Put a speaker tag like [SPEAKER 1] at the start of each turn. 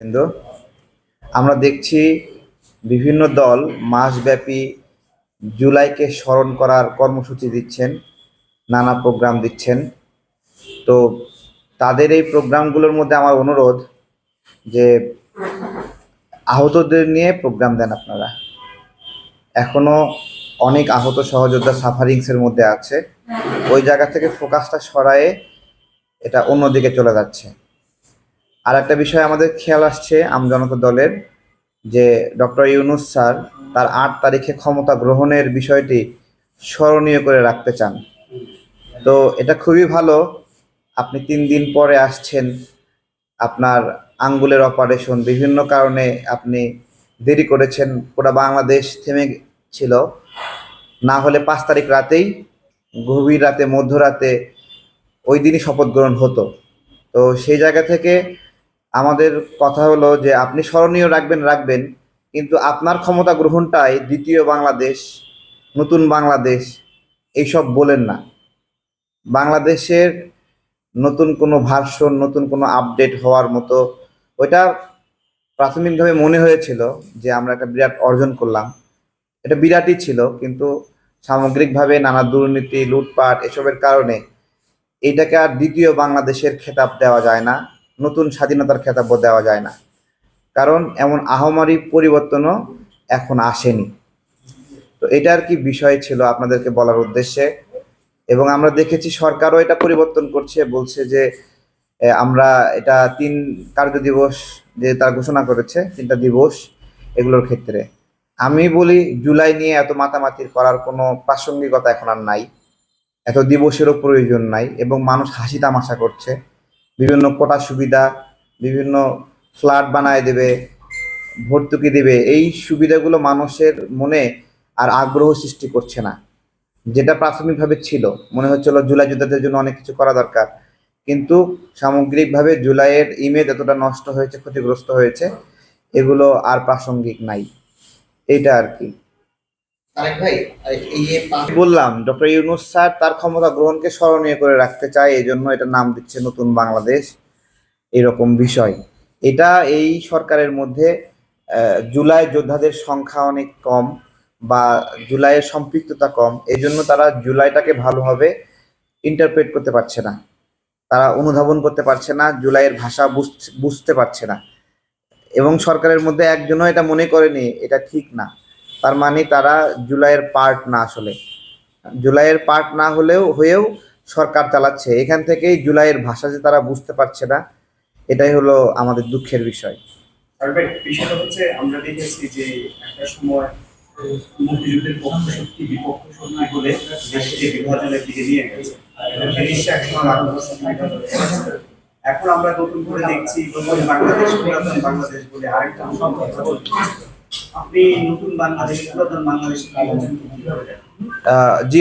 [SPEAKER 1] কিন্তু আমরা দেখছি বিভিন্ন দল মাসব্যাপী জুলাইকে স্মরণ করার কর্মসূচি দিচ্ছেন, নানা প্রোগ্রাম দিচ্ছেন। তো তাদের এই প্রোগ্রামগুলোর মধ্যে আমার অনুরোধ যে আহতদের নিয়ে প্রোগ্রাম দেন আপনারা। এখনও অনেক আহত সহযোদ্ধা সাফারিংসের মধ্যে আছে। ওই জায়গা থেকে ফোকাসটা সরায়ে এটা অন্যদিকে চলে যাচ্ছে। আর একটা বিষয় আমাদের খেয়াল আসছে আমজনতা দলের, যে ডক্টর ইউনুস স্যার তার আট তারিখে ক্ষমতা গ্রহণের বিষয়টি স্মরণীয় করে রাখতে চান। তো এটা খুবই ভালো, আপনি তিন দিন পরে আসছেন, আপনার আঙ্গুলের অপারেশন বিভিন্ন কারণে আপনি দেরি করেছেন পুরো বাংলাদেশ থেমে ছিল। না হলে পাঁচ তারিখ রাতেই, গভীর রাতে, মধ্যরাতে ওই দিনই শপথ গ্রহণ হতো। তো সেই জায়গা থেকে আমাদের কথা হলো যে আপনি স্মরণীয় রাখবেন রাখবেন, কিন্তু আপনার ক্ষমতা গ্রহণটাই দ্বিতীয় বাংলাদেশ, নতুন বাংলাদেশ, এইসব বলেন না। বাংলাদেশের নতুন কোনো ভার্সন, নতুন কোনো আপডেট হওয়ার মতো, ওইটা প্রাথমিকভাবে মনে হয়েছিল যে আমরা একটা বিরাট অর্জন করলাম। এটা বিরাটই ছিল, কিন্তু সামগ্রিকভাবে নানা দুর্নীতি, লুটপাট, এসবের কারণে এটাকে আর দ্বিতীয় বাংলাদেশের খেতাব দেওয়া যায় না। নতুন স্বাধীনতার খেতাবও দেওয়া যায় না। কারণ এমন আহমারি পরিবর্তনও এখন আসেনি। তো এটা আর কি বিষয় ছিল আপনাদেরকে বলার উদ্দেশ্যে। এবং আমরা দেখেছি সরকারও এটা পরিবর্তন করছে, বলছে যে আমরা এটা তিন কার্য দিবস যে তারা ঘোষণা করেছে, তিনটা দিবস এগুলোর ক্ষেত্রে। আমি বলি জুলাই নিয়ে এত মাতামাতির করার কোনো প্রাসঙ্গিকতা এখন আর নাই। এত দিবসেরও প্রয়োজন নাই এবং মানুষ হাসি তামাশা করছে। বিভিন্ন কোটা সুবিধা, বিভিন্ন ফ্ল্যাট বানায় দেবে, ভর্তুকি দেবে, এই সুবিধাগুলো মানুষের মনে আর আগ্রহ সৃষ্টি করছে না। যেটা প্রাথমিকভাবে ছিল, মনে হচ্ছিল জুলাই যোদ্ধাদের জন্য অনেক কিছু করা দরকার। কিন্তু সামগ্রিকভাবে জুলাইয়ের ইমেজ এতটা নষ্ট হয়েছে, ক্ষতিগ্রস্ত হয়েছে, এগুলো আর প্রাসঙ্গিক নাই। এইটা আর কি। বললাম, ডক্টর ইউনুস স্যার তার ক্ষমতা গ্রহণকে স্মরণীয় করে রাখতে চায়, এই জন্য এটা নাম দিচ্ছে নতুন বাংলাদেশ, এরকম বিষয়। এটা এই সরকারের মধ্যে জুলাই যোদ্ধাদের সংখ্যা অনেক কম বা জুলাইয়ের সম্পৃক্ততা কম, এই জন্য তারা জুলাইটাকে ভালোভাবে ইন্টারপ্রেট করতে পারছে না। তারা অনুধাবন করতে পারছে না, জুলাইয়ের ভাষা বুঝ- বুঝতে পারছে না। এবং সরকারের মধ্যে একজনও এটা মনে করেনি, এটা ঠিক না। তার মানে তারা জুলাইয়ের পার্ট না আসলে। জুলাইয়ের পার্ট না হলেও, হয়েও সরকার চালাচ্ছে। এখান থেকেই জুলাইয়ের ভাষা যে তারা বুঝতে পারছে না, এটাই হলো আমাদের দুঃখের বিষয়।
[SPEAKER 2] হচ্ছে আমরা দেখেছি যে একটা সময় এখন আমরা নতুন করে দেখছি, বাংলাদেশ বাংলাদেশ বলে আরেকটা। আপনি নতুন বাংলাদেশ পুরাতন বাংলাদেশ
[SPEAKER 1] জি